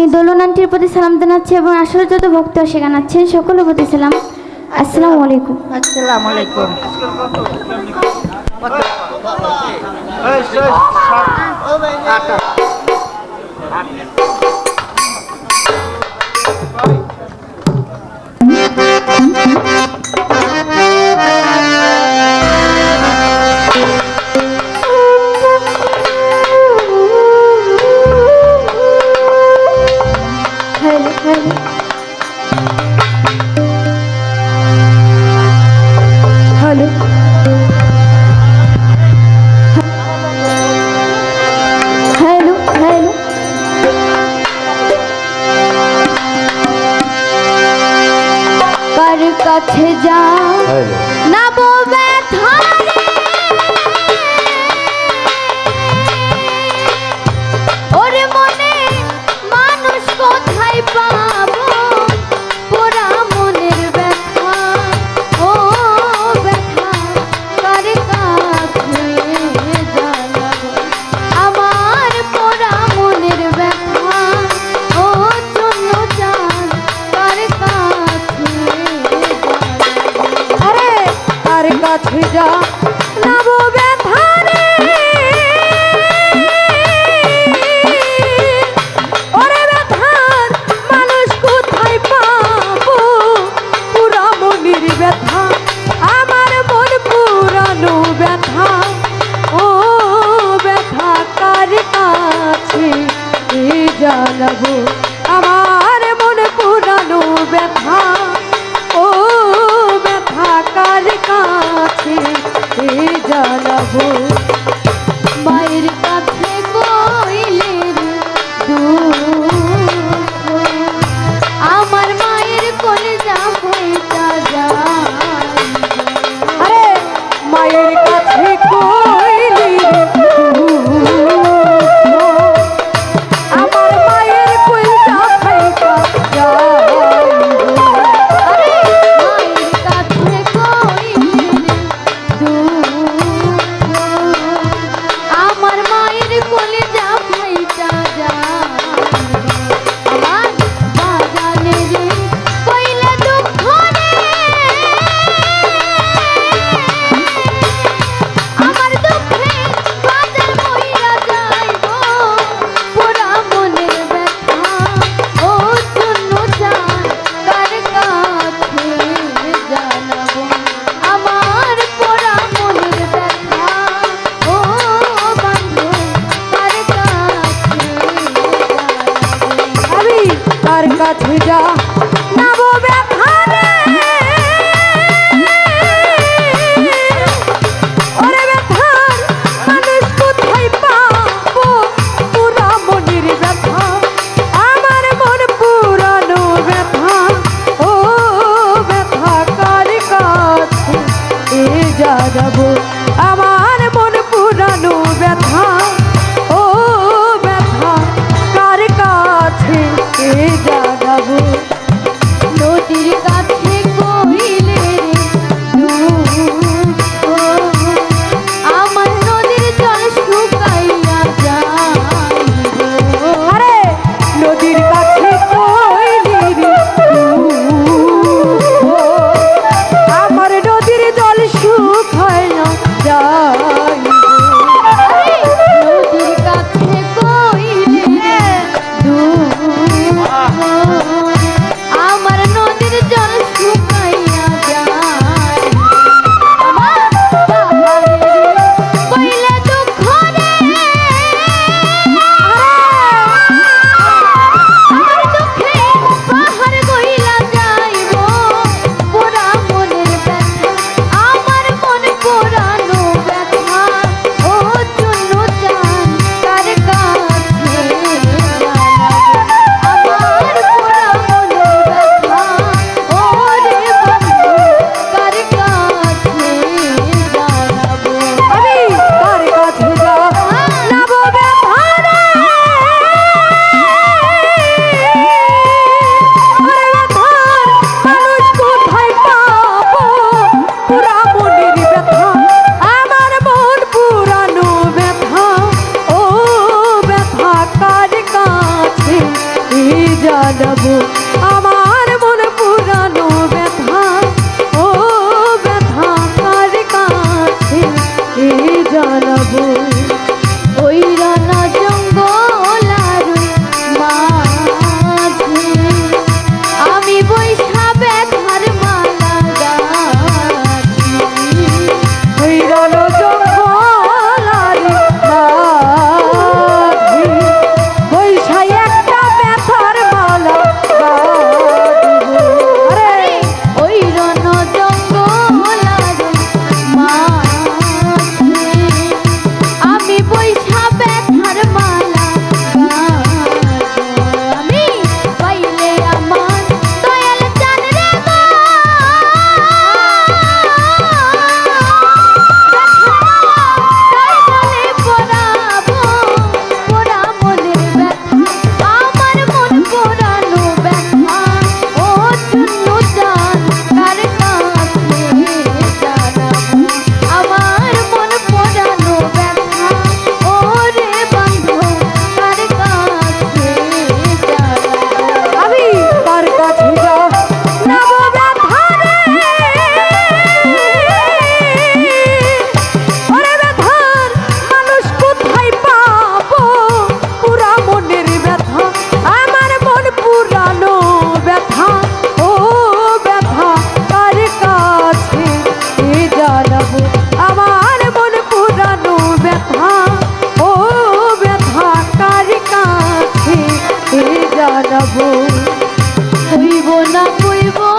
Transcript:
আমি দোলন আন্টির প্রতি সালাম জানাচ্ছি এবং আসলে যত ভক্ত শেখানাচ্ছেন সকলের প্রতি সালাম আসসালামু আলাইকুম আসসালামু আলাইকুম হ্যালো। Hello hello. কার কাছে যা ব্যথা সাজাবো জানাব না কইব।